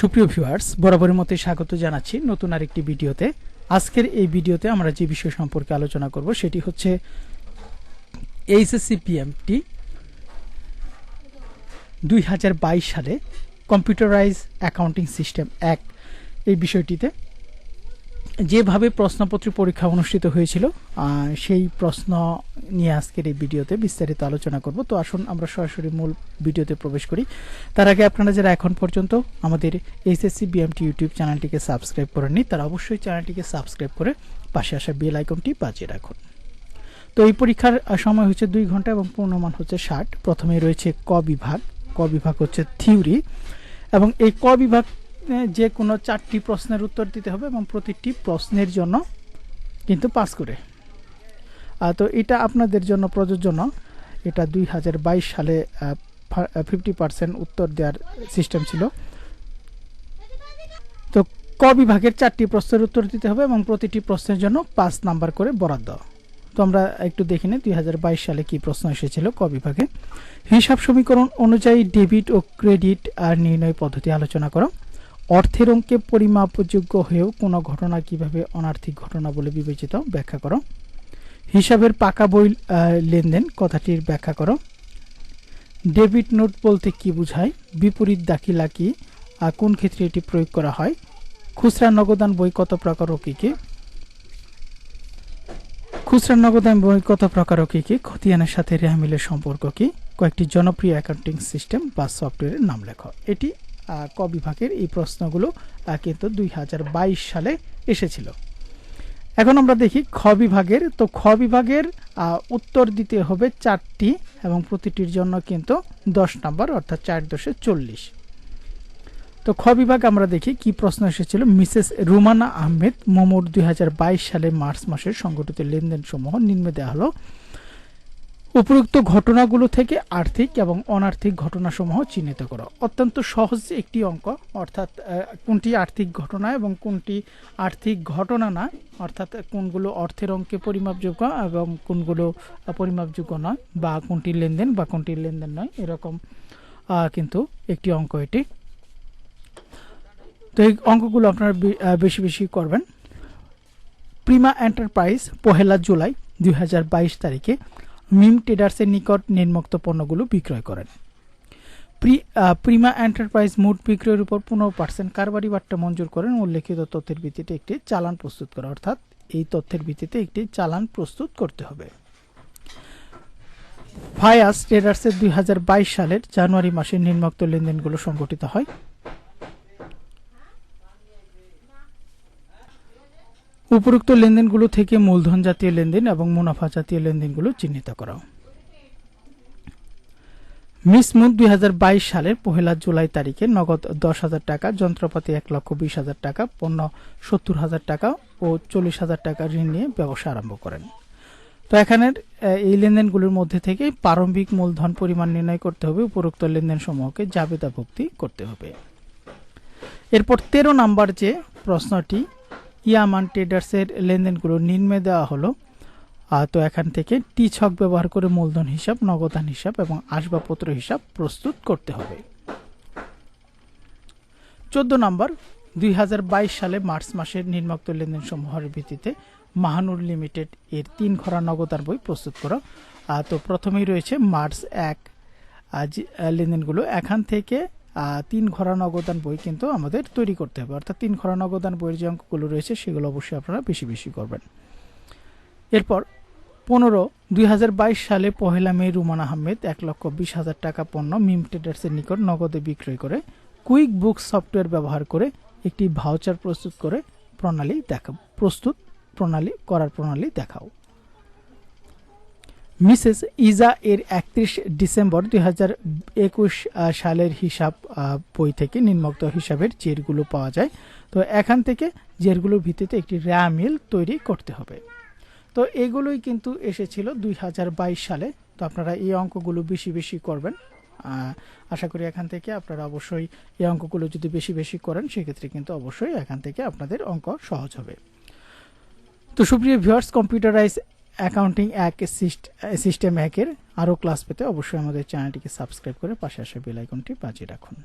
সুপ্রিয় ভিউয়ার্স বরাবরের মতো স্বাগত জানাচ্ছি নতুন আরেকটি ভিডিওতে। আজকের এই ভিডিওতে আমরা যে বিষয় সম্পর্কে আলোচনা করব সেটি হচ্ছে এইচএসসি পিএমটি দুই হাজার বাইশ সালে কম্পিউটারাইজ অ্যাকাউন্টিং সিস্টেম এক এই বিষয়টিতে যেভাবে প্রশ্নপত্র পরীক্ষা অনুষ্ঠিত হয়েছিল সেই প্রশ্ন নিয়ে আজকের এই ভিডিওতে বিস্তারিত আলোচনা করব। তো আসুন, আমরা সরাসরি মূল ভিডিওতে প্রবেশ করি। তার আগে আপনারা যারা এখন পর্যন্ত আমাদের এইচএসসি বিএমটি ইউটিউব চ্যানেলটিকে সাবস্ক্রাইব করেননি, তারা অবশ্যই চ্যানেলটিকে সাবস্ক্রাইব করে পাশে আসা বেল আইকনটি বাজিয়ে রাখুন। তো এই পরীক্ষার সময় হচ্ছে দুই ঘণ্টা এবং পূর্ণমান হচ্ছে ষাট। প্রথমে রয়েছে ক বিভাগ। ক বিভাগ হচ্ছে থিওরি এবং এই ক বিভাগ যে কোনো চারটি প্রশ্নের উত্তর দিতে হবে এবং প্রতিটি প্রশ্নের জন্য কিন্তু পাস করে। তো এটা আপনাদের জন্য প্রযোজ্য না। এটা দুই হাজার বাইশ সালে ফিফটি পার্সেন্ট উত্তর দেওয়ার সিস্টেম ছিল। তো ক বিভাগের চারটি প্রশ্নের উত্তর দিতে হবে এবং প্রতিটি প্রশ্নের জন্য পাঁচ নাম্বার করে বরাদ্দ। তো আমরা একটু দেখে নিই দুই সালে কি প্রশ্ন এসেছিল ক বিভাগে। হিসাব সমীকরণ অনুযায়ী ডেবিট ও ক্রেডিট আর নির্ণয় পদ্ধতি আলোচনা করো। অর্থের অঙ্কে পরিমাপযোগ্য হয়েও কোনো ঘটনা কীভাবে অনার্থিক ঘটনা বলে বিবেচিত ব্যাখ্যা করো। হিসাবের পাকা বই লেনদেন, কথাটির ব্যাখ্যা করো। ডেবিট নোট বলতে কি বোঝায়? বিপরীত দাখিলা কি? কোন ক্ষেত্রে এটি প্রয়োগ করা হয়? খুচরা নগদান বই কত প্রকার ও কি কি? খুচরা নগদান বই কত প্রকার ও কি কি? খতিয়ানের সাথে রেহামিলের সম্পর্ক কি? কয়েকটি জনপ্রিয় অ্যাকাউন্টিং সিস্টেম বা সফটওয়্যারের নাম লেখো। এটি ক বিভাগের এই প্রশ্নগুলো কিন্তু দুই হাজার বাইশ সালে এসেছিল। এখন আমরা দেখি খ বিভাগের। তো খ বিভাগের উত্তর দিতে হবে চারটি এবং প্রতিটির জন্য কিন্তু দশ নম্বর, অর্থাৎ চার দশে চল্লিশ। তো খ বিভাগ আমরা দেখি কি প্রশ্ন এসেছিল। মিসেস রুমানা আহমেদ মোমোর দুই হাজার বাইশ সালে মার্চ মাসের সংগঠিত লেনদেন সমূহ নিম্নে দেওয়া হলো। উপরোক্ত ঘটনাগুলো থেকে আর্থিক এবং অনার্থিক ঘটনাসমূহ চিহ্নিত করো। অত্যন্ত সহজ একটি অঙ্ক, অর্থাৎ কোনটি আর্থিক ঘটনা এবং কোনটি আর্থিক ঘটনা না, অর্থাৎ কোনগুলো অর্থের অঙ্কে পরিমাপযোগ্য এবং কোনগুলো পরিমাপযোগ্য নয়, বা কোনটি লেনদেন বা কোনটি লেনদেন নয়, এরকম কিন্তু একটি অঙ্ক এটি। তো এই অঙ্কগুলো আপনারা বেশি বেশি করবেন। প্রিমা এন্টারপ্রাইজ, পহেলা জুলাই দু হাজার বাইশ তারিখে। মিম ট্রেডার্সের নিকট নির্মুক্ত পণ্যগুলো বিক্রয় করেন। প্রি প্রিমা এন্টারপ্রাইজ মোট বিক্রয়ের উপর পনেরো পার্সেন্ট কারবারি বাট্টা মঞ্জুর করেন উল্লেখিত তথ্যের ভিত্তিতে একটি চালান প্রস্তুত করা। অর্থাৎ এই তথ্যের ভিত্তিতে একটি চালান প্রস্তুত করতে হবে। ফায়াস ট্রেডার্সের দুই হাজার বাইশ সালের জানুয়ারি মাসে নির্মুক্ত লেনদেনগুলো সংগঠিত হয়। উপরোক্ত লেনদেনগুলো থেকে মূলধন জাতীয় লেনদেন এবং মুনাফা জাতীয় লেনদেনগুলো চিহ্নিত করা। মিসমুদ দুই সালের পহেলা জুলাই তারিখে নগদ দশ হাজার টাকা, যন্ত্রপাতি এক লক্ষ বিশ হাজার টাকা, পণ্য সত্তর হাজার টাকা ও চল্লিশ হাজার টাকা ঋণ নিয়ে ব্যবসা আরম্ভ করেন। তো এখানের এই লেনদেনগুলোর মধ্যে থেকে প্রারম্ভিক মূলধন পরিমাণ নির্ণয় করতে হবে, উপরোক্ত লেনদেন সমূহকে জাবেদাভুক্তি করতে হবে। এরপর তেরো নাম্বার যে প্রশ্নটি ইয়ামান ট্রেডার্সের লেনদেনগুলো নিম্নে দেওয়া হলো। তো এখান থেকে টি ছক ব্যবহার করে মূলধন হিসাব, নগদান হিসাব এবং আসবাবপত্র হিসাব প্রস্তুত করতে হবে। চোদ্দ নম্বর, দুই হাজার বাইশ সালে মার্চ মাসের নির্মুক্ত লেনদেন সমূহের ভিত্তিতে মাহানুর লিমিটেড এর তিন খরা নগদান বই প্রস্তুত করো। তো প্রথমেই রয়েছে মার্চ এক। লেনদেনগুলো এখান থেকে তিন ঘরা নগদান বই কিন্তু আমাদের তৈরি করতে হবে। অর্থাৎ তিন ঘরা নগদান বইয়ের যে অঙ্কগুলো রয়েছে, সেগুলো অবশ্যই আপনারা বেশি বেশি করবেন। এরপর পনেরো, দুই সালে পহেলা মে রুমান আহমেদ এক লক্ষ বিশ হাজার টাকা পণ্য মিম ট্রেডার্সের নিকট নগদে বিক্রয় করে কুইক বুক সফটওয়্যার ব্যবহার করে একটি ভাউচার প্রস্তুত করে প্রণালী দেখা প্রস্তুত প্রণালী করার প্রণালী দেখাও। মিসেস ইজা এর একত্রিশ ডিসেম্বর দুই হাজার একুশ সালের হিসাব বই থেকে নিম্নোক্ত হিসাবের জেরগুলো পাওয়া যায়। তো এখান থেকে জেরগুলোর ভিত্তিতে একটি র্যামিল তৈরি করতে হবে। তো এগুলোই কিন্তু এসেছিল দুই হাজার বাইশ সালে। তো আপনারা এই অঙ্কগুলো বেশি বেশি করবেন। আশা করি এখান থেকে আপনারা অবশ্যই এই অঙ্কগুলো যদি বেশি বেশি করেন, সেক্ষেত্রে কিন্তু অবশ্যই এখান থেকে আপনাদের অঙ্ক সহজ হবে। তো সুপ্রিয় ভিউয়ার্স কম্পিউটারাইজ অ্যাকাউন্টিং এক সিস্টেম হ্যাকের আরও ক্লাস পেতে অবশ্যই আমাদের চ্যানেলটিকে সাবস্ক্রাইব করে পাশে আসা বেল আইকনটি বাজিয়ে রাখুন।